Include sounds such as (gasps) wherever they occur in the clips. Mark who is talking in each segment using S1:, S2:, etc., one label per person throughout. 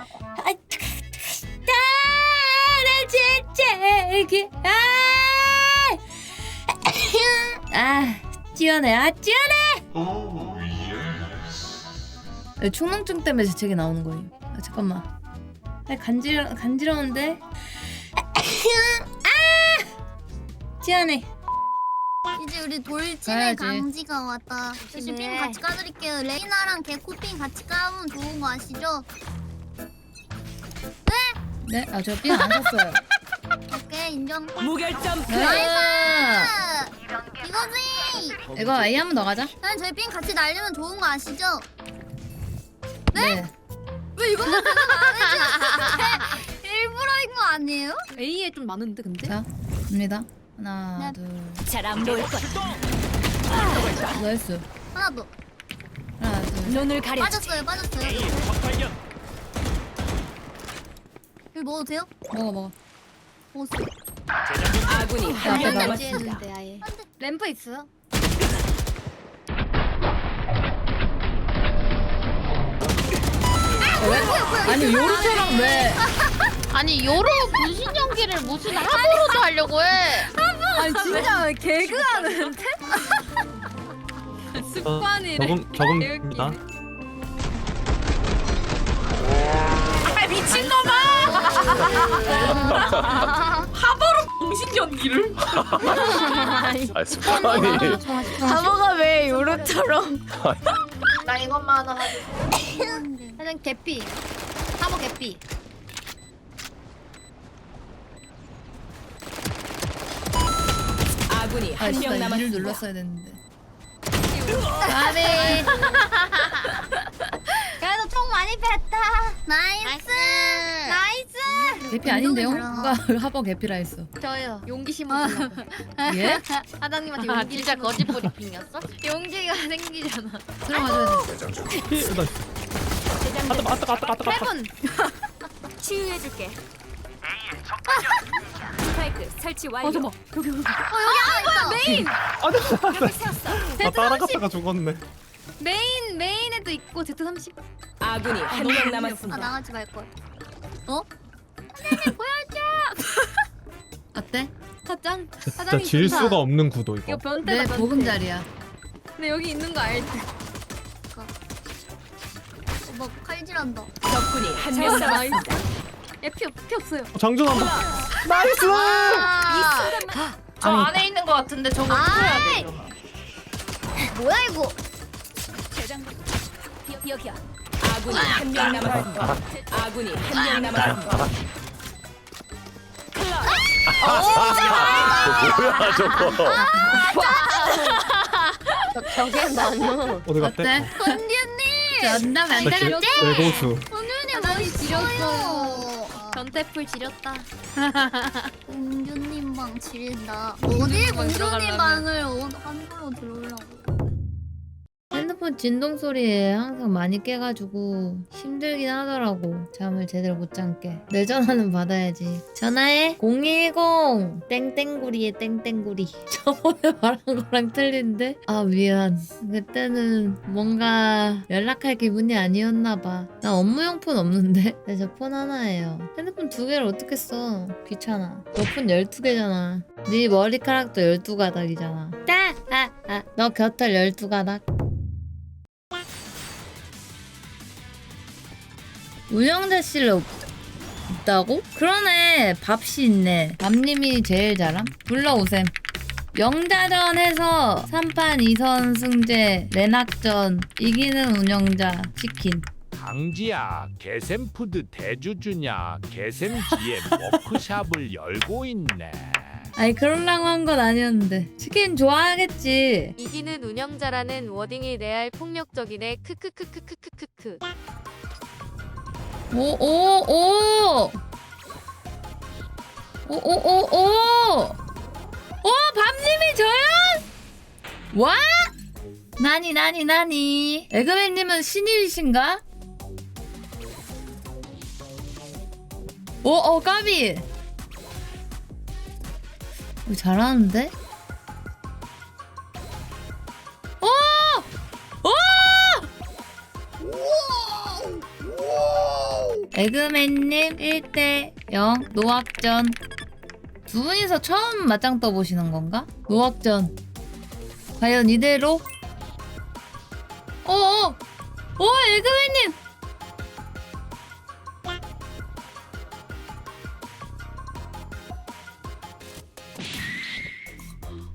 S1: 아, 나 진짜 이게 아, 아, 찌어내, 아. 네, 충농증 때문에 재채기 나오는 거예요. 아, 잠깐만. 아, 간지러 간지러운데. 아, 찌어내.
S2: 이제 우리 돌진의
S1: 가야지.
S2: 강지가 왔다. 조심 핑 같이 까드릴게요. 레이나랑 개코핑 같이 까면 좋은 거 아시죠?
S1: 네, 아, 저삥안 샀어요.
S2: 오케이 인정.
S3: 무결점.
S1: 나이스.
S2: 이거지.
S1: 이거 A 한번 더 가자.
S2: 난 저희 핑 같이 날리면 좋은 거 아시죠?
S1: 네.
S2: 왜 이것만 대답 안 해주는데 일부러인 거 아니에요?
S4: A에 좀 많은데 근데?
S1: 자, 갑니다. 하나,
S2: 네.
S1: 둘,
S3: 잘안 보일 거야.
S1: 나이스.
S2: 하나 더.
S1: 하나, 둘.
S3: 눈을 가려.
S2: 빠졌어요, 빠졌어요. 이거 먹어도 돼요?
S1: 먹어, 먹어.
S2: 먹었어.
S3: 아군이 한명
S1: 앞에 나
S3: 남았습니다.
S4: 했는데 아예. 램프 있어요?
S1: 아니, 요리처럼 왜?
S5: 아니 요로 분신 연기를 무슨 합으로도 하려고 해.
S4: 아니 진짜 개그하는데? 습관이래.
S6: 적응 적응입니다.
S4: 아 미친놈아!
S3: 정신 연기를.
S6: 아 습관이.
S4: 바보가 왜 요로처럼?
S5: 나 이것만 하나 하자.
S4: 사장 개피. 사모 개피.
S3: 아군이
S1: 아,
S3: 한
S1: 진짜
S3: 명
S1: 이를
S3: 남았습니다.
S1: 눌렀어야 됐는데.
S4: 아네. (laughs) 그래도 총 많이 뺐다.
S2: 나이스.
S1: 개피 아닌데요?
S2: 운동해라.
S1: 누가 하버 개피라 했어.
S4: 저요. 용기 심어주려고.
S1: 예? (laughs)
S4: 사장님한테
S5: 아
S4: 용기
S5: 진짜 거짓 브리핑이었어?
S4: 용기가 (laughs) 생기잖아.
S1: 들어가줘야 돼.
S6: 아따 아따 아따 아따 아따.
S4: 해본.
S3: 치유해줄게. 스파이크 설치 완료.
S4: 어 잠깐.
S2: 메인.
S3: 벽을 세웠어.
S6: 아 따라갔다가 죽었네.
S4: 메인 메인에도 있고 Z 30.
S3: 아군이 한 명
S2: 아
S3: 남았습니다.
S2: 나가지 말 걸.
S1: 어 (laughs) 때?
S4: 가짱.
S6: 진짜
S4: 사장님
S6: 질
S4: 좋다.
S6: 수가 없는 구도
S4: 이거
S6: 이거.
S4: 변태다
S1: 내
S4: 변태.
S1: 보금자리야.
S4: 근데 여기 있는 거 알지?
S2: 뭐 칼질한다.
S3: 적군이 한 명 남았습니다.
S4: 없, 피 없어요.
S6: 장전한다. 나이스.
S2: 아,
S5: 저 안에 있는 것 같은데 저거 풀어야 돼.
S2: 뭐야 이거?
S3: 여기야. 아군이 한 명 남았습니다. 아군이 한 명 남았습니다.
S6: 뭐야 저거
S5: 저게 너무
S6: 어디 갔대?
S1: 어때?
S2: 아, 언니
S1: 언니
S6: 존나
S1: 만나갔지?
S6: 외도수.
S4: 언니
S2: 너무 싫어요
S4: 전태풀 지렸다 (laughs)
S2: 공주님 방 지린다 어디 공주님
S4: 들어가려면.
S2: 방을 어- 안-
S1: 핸드폰 진동 소리에 항상 많이 깨가지고 힘들긴 하더라고. 잠을 제대로 못 잠게. 내 전화는 받아야지. 전화해. 010 땡땡구리에 땡땡구리. (laughs) 저번에 말한 거랑 틀린데? 아 미안. 그때는 뭔가 연락할 기분이 아니었나 봐. 나 업무용 폰 없는데? (laughs) 그래서 폰 하나예요. 핸드폰 두 개를 어떻게 써? 귀찮아. 너 폰 12개잖아. 네 머리카락도 12가닥이잖아. 따! 아! 아! 너 곁털 12가닥? 우영재 씨를 없, 없다고? 그러네 밥씨 있네 밥님이 제일 잘함? 불러오셈 영자전 해서 3판 2선 승제 레낙전 이기는 운영자 치킨
S7: 강지야, 개샘푸드 대주주냐? 개샘지에 워크샵을 (laughs) 열고 있네.
S1: 아니 그럴라고 한 건 아니었는데 치킨 좋아하겠지
S8: 이기는 운영자라는 워딩이 레알 폭력적이네 크크크크크크크크
S1: 오 오 오 오 오 오 오 오 밤님이 저요? 와? 나니 나니 나니 에그맨님은 신입이신가? 오 어 까비 오, 잘하는데? 에그맨님 1대0 노학전 두 분이서 처음 맞짱 떠보시는 건가? 노학전 과연 이대로? 어어! 오 에그맨님!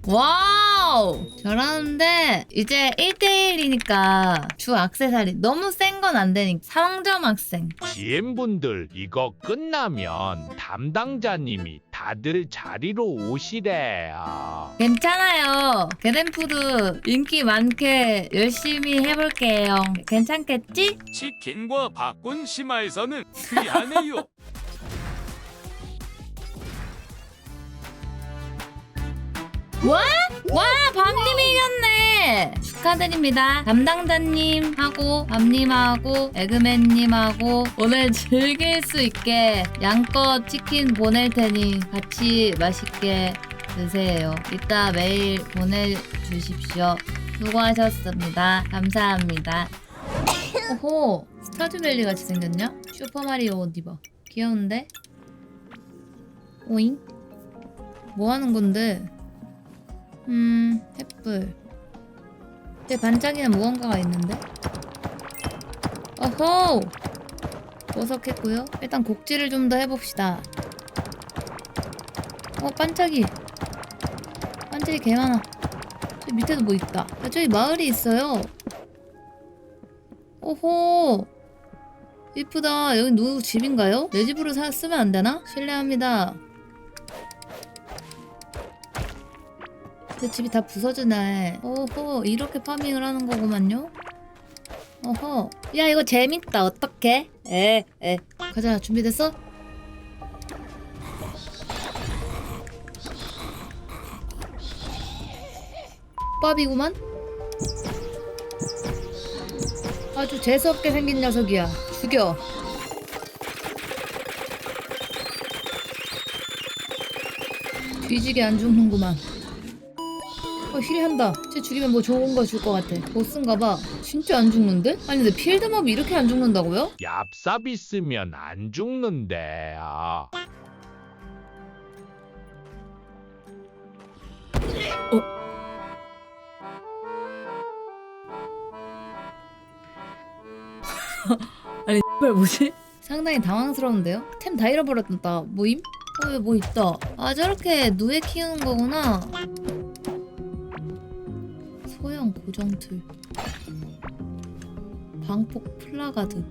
S1: 와 우! 잘하는데 이제 1대1이니까 주 악세사리 너무 센 건 안 되니까 상점 학생
S7: GM분들 이거 끝나면 담당자님이 다들 자리로 오시래요.
S1: 괜찮아요. 게덴푸드 인기 많게 열심히 해볼게요. 괜찮겠지?
S9: 치킨과 바꾼 심화에서는 귀하네요.
S1: 와! 와! 축하드립니다. 담당자님하고 밤님하고 에그맨님하고 오늘 즐길 수 있게 양껏 치킨 보낼 테니 같이 맛있게 드세요. 이따 메일 보내주십시오. 수고하셨습니다. 감사합니다. 오호! 스타듀밸리 같이 생겼냐? 슈퍼마리오 옷 입어. 귀여운데? 오잉? 뭐 하는 건데? 음, 횃불. 내 반짝이는 무언가가 있는데? 어호! 보석했고요. 일단 곡지를 좀 더 해봅시다. 어, 반짝이. 반짝이 개 많아. 저 밑에도 뭐 있다. 야, 저기 마을이 있어요. 오호! 이쁘다. 여기 누구 집인가요? 내 집으로 사, 쓰면 안 되나? 실례합니다. 내 집이 다 부서지네. 오호, 이렇게 파밍을 하는 거구만요. 어허. 야, 이거 재밌다. 어떡해? 에, 에. 가자, 준비됐어? 밥이구만? 아주 재수없게 생긴 녀석이야. 죽여. 뒤지게 안 죽는구만. 어, 힐한다. 쟤 죽이면 뭐 좋은 거 줄 것 같아. 보스인가 봐. 진짜 안 죽는데? 아니, 근데 필드몹이 이렇게 안 죽는다고요?
S7: 얍삽 있으면 안 죽는데요. (laughs)
S1: 아니, 발 뭐지? 상당히 당황스러운데요? 템 다 잃어버렸다. 뭐임? 어, 여기 뭐 있다. 아, 저렇게 누에 키우는 거구나. 고정틀. 방폭 플라가드.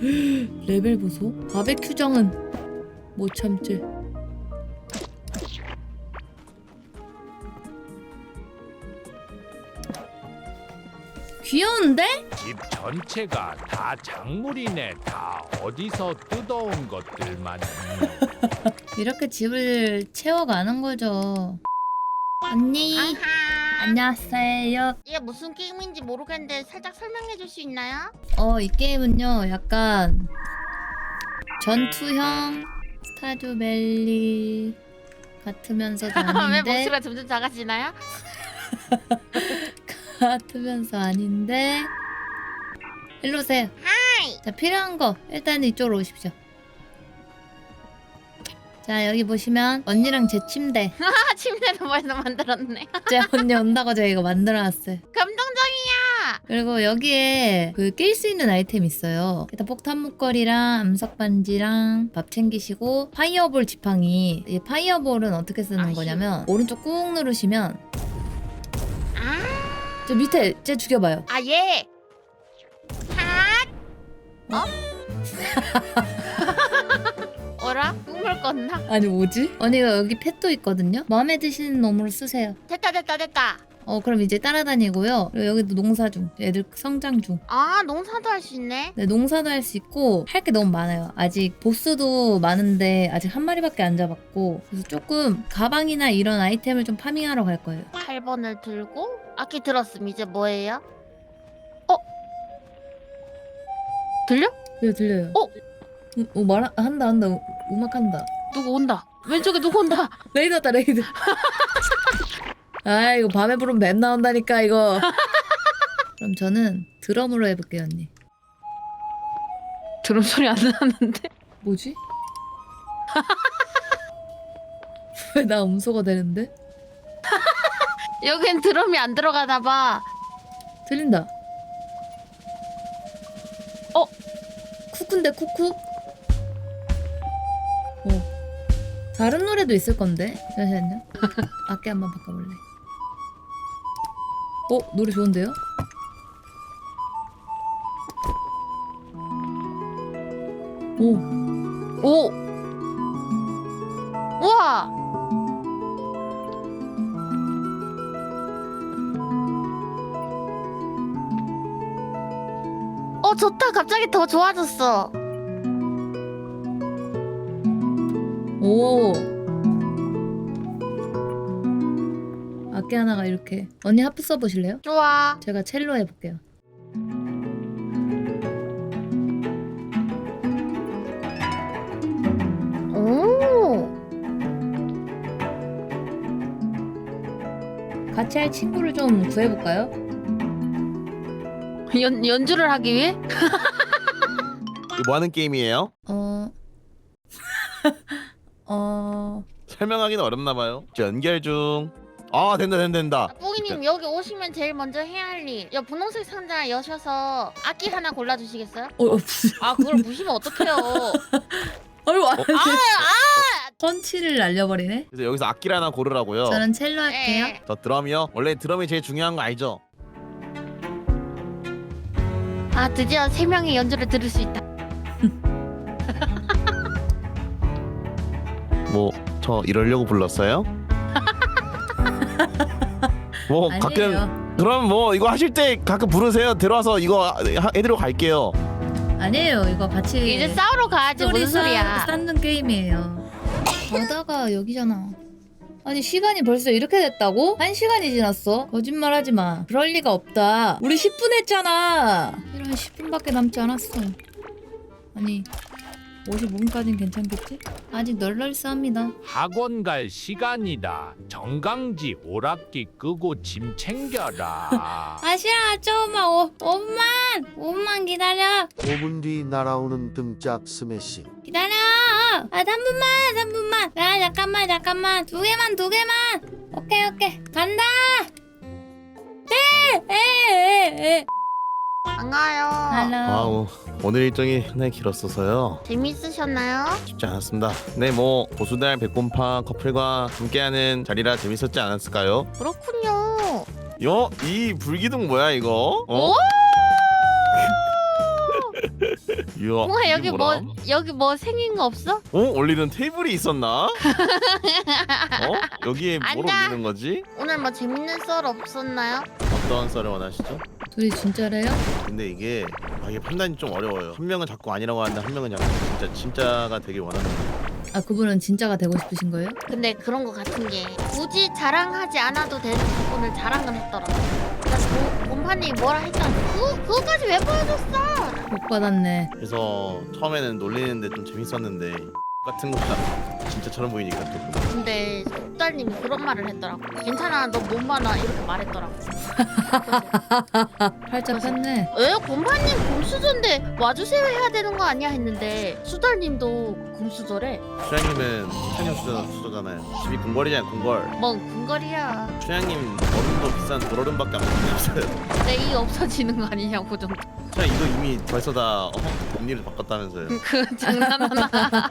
S1: (gasps) 레벨 보소? 바베큐장은 못 참지. 귀여운데?
S7: 집 전체가 다 작물이네. 다 어디서 뜯어온 것들만 있네. (laughs)
S1: 이렇게 집을 채워가는 거죠. 언니, 안녕하세요.
S5: 이게 무슨 게임인지 모르겠는데 살짝 설명해 줄 수 있나요?
S1: 어, 이 게임은요, 약간 전투형 스타듀밸리 같으면서도 (laughs)
S5: 왜
S1: 아닌데,
S5: 목소리가 점점 작아지나요? (laughs)
S1: 같으면서 아닌데. 일로 오세요.
S5: 하이.
S1: 자, 필요한 거 일단 이쪽으로 오십시오. 자, 여기 보시면 언니랑 제 침대.
S5: 아 (laughs) 침대도 벌써 만들었네. (laughs)
S1: 제 언니 온다고 제가 이거 만들어놨어요.
S5: 감동적이야.
S1: 그리고 여기에 그 낄 수 있는 아이템 있어요. 일단 폭탄 목걸이랑 암석 반지랑 밥 챙기시고 파이어볼 지팡이. 이 파이어볼은 어떻게 쓰는
S5: 아휴.
S1: 거냐면 오른쪽 꾹 누르시면
S5: 아,
S1: 저 밑에 쟤 죽여봐요.
S5: 아 예. 핫. 어? (laughs) (laughs) 어라? 꿈을 꿨나?
S1: 아니 뭐지? 언니가 여기 펫도 있거든요. 마음에 드시는 놈으로 쓰세요.
S5: 됐다 됐다 됐다.
S1: 어 그럼 이제 따라다니고요. 그리고 여기도 농사 중. 애들 성장 중.
S5: 아 농사도 할 수 있네.
S1: 네, 농사도 할 수 있고 할 게 너무 많아요. 아직 보스도 많은데 아직 한 마리밖에 안 잡았고 그래서 조금 가방이나 이런 아이템을 좀 파밍하러 갈 거예요.
S5: 8번을 들고 악기 들었음 이제 뭐예요? 어? 들려?
S1: 네 들려요.
S5: 어?
S1: 음, 어 말 한다 한다 음, 음악 한다.
S5: 누구 온다. 왼쪽에 누구 온다.
S1: 레이더다 (laughs) 레이더. (laughs) 아 이거 밤에 부르면 뱀 나온다니까 이거. 그럼 저는 드럼으로 해볼게요 언니.
S5: 드럼 소리 안 나는데?
S1: 뭐지? (laughs) 왜 나 음소가 되는데?
S5: 여긴 드럼이 안 들어가나 봐.
S1: 들린다.
S5: 어?
S1: 쿠쿠인데 쿠쿠? 다른 노래도 있을 건데. 잠시만요. 악기 한번 바꿔볼래. 어? 노래 좋은데요? 오.
S5: 오! 우와! 어, 좋다. 갑자기 더 좋아졌어.
S1: 오. 악기 하나가 이렇게. 언니 하프 써보실래요?
S5: 좋아.
S1: 제가 첼로 해볼게요.
S5: 오!
S1: 같이 할 친구를 좀 구해볼까요? (laughs)
S5: 연, 연주를 하기 위해?
S6: 이거 뭐 하는 게임이에요?
S1: 어. (laughs) 어.
S6: 설명하기는 어렵나 봐요. 저 연결 중. 아 된다 된다 된다.
S5: 뽀기님 여기 오시면 제일 먼저 해야 할 일. 여 분홍색 상자 여셔서 악기 하나 골라주시겠어요?
S1: 어, 어,
S5: 아 그걸 보시면 어떡해요. (laughs)
S1: 아유, 안 돼.
S5: 아! 아!
S1: 펀치를 날려버리네.
S6: 그래서 여기서 악기를 하나 고르라고요.
S1: 저는 첼로 할게요.
S5: 에.
S6: 저 드럼이요. 원래 드럼이 제일 중요한 거 알죠?
S5: 아 드디어 세 명의 연주를 들을 수 있다. (laughs)
S6: 뭐 저 이러려고 불렀어요? (laughs) 뭐 가끔
S1: 아니에요.
S6: 그럼 뭐 이거 하실 때 가끔 부르세요. 들어와서 이거 하- 해드리고 갈게요.
S1: 아니에요. 이거 같이
S5: 이제 싸우러 가야지 무슨 소리야.
S1: 쌓- 쌓는 게임이에요. 바다가 여기잖아. 아니 시간이 벌써 이렇게 됐다고? 한 시간이 지났어? 거짓말하지 마. 그럴 리가 없다. 우리 10분 했잖아. 이런 10분밖에 남지 않았어. 아니 55분까진 괜찮겠지? 아직 널널싸합니다.
S7: 학원 갈 시간이다. 정강지 오락기 끄고 짐 챙겨라. (laughs)
S1: 아시아 좀만 오, 5분만 5분만 기다려.
S10: 5분 뒤 날아오는 등짝 스매싱.
S1: 기다려. 아 3분만 3분만. 아 잠깐만 잠깐만. 두 개만 두 개만. 오케이 오케이. 간다. 네에에에
S5: 반가워요.
S6: 아우 오늘 일정이 상당히 길었어서요.
S5: 재밌으셨나요?
S6: 쉽지 않았습니다. 네, 뭐 보수달 백곰파 커플과 함께하는 자리라 재밌었지 않았을까요?
S5: 그렇군요.
S6: 요, 이 불기둥 뭐야 이거? 어?
S5: 오! (laughs)
S6: 이야,
S5: 뭐야
S6: 이게
S5: 여기
S6: 뭐라?
S5: 뭐 여기 뭐 생긴 거 없어?
S6: 어? 올리는 테이블이 있었나? 어? (laughs) 여기에 뭘
S5: 앉아.
S6: 올리는 거지?
S5: 오늘 뭐 재밌는 썰 없었나요?
S6: 어떤 썰을 원하시죠?
S1: 둘이 진짜래요?
S6: 근데 이게 아, 이게 판단이 좀 어려워요. 한 명은 자꾸 아니라고 하는데 한 명은 자꾸 진짜 진짜가 되길 원하는 거예요.
S1: 아 그분은 진짜가 되고 싶으신 거예요?
S5: 근데 그런 거 같은 게 굳이 자랑하지 않아도 되는 부분을 자랑을 했더라고. 그래서 고- 곰파님이 뭐라 했잖아. 그 그거까지 왜 보여줬어?
S1: 못 받았네
S6: 그래서 처음에는 놀리는데 좀 재밌었는데 같은 거가 진짜처럼 보이니까 또
S5: 근데 속달님이 그런 말을 했더라고. 괜찮아, 너못 많아 이렇게 말했더라고. (laughs)
S1: 팔자 폈네
S5: 에 곰파님 곰수저인데 와주세요 해야 되는 거 아니야 했는데 수달님도 곰수저래.
S6: 추양님은 추양님 수저, 수저잖아요. 집이 궁궐이잖아요, 궁궐.
S5: 뭔 군거리야.
S6: 추양님 얼음도 비싼 돌얼음밖에 안 먹는. (laughs)
S5: 내 이 없어지는 거 아니냐고 좀.
S6: 추양 이거 이미 벌써 다 어? 앞니를 바꿨다면서요. (laughs)
S5: 그 장난하나.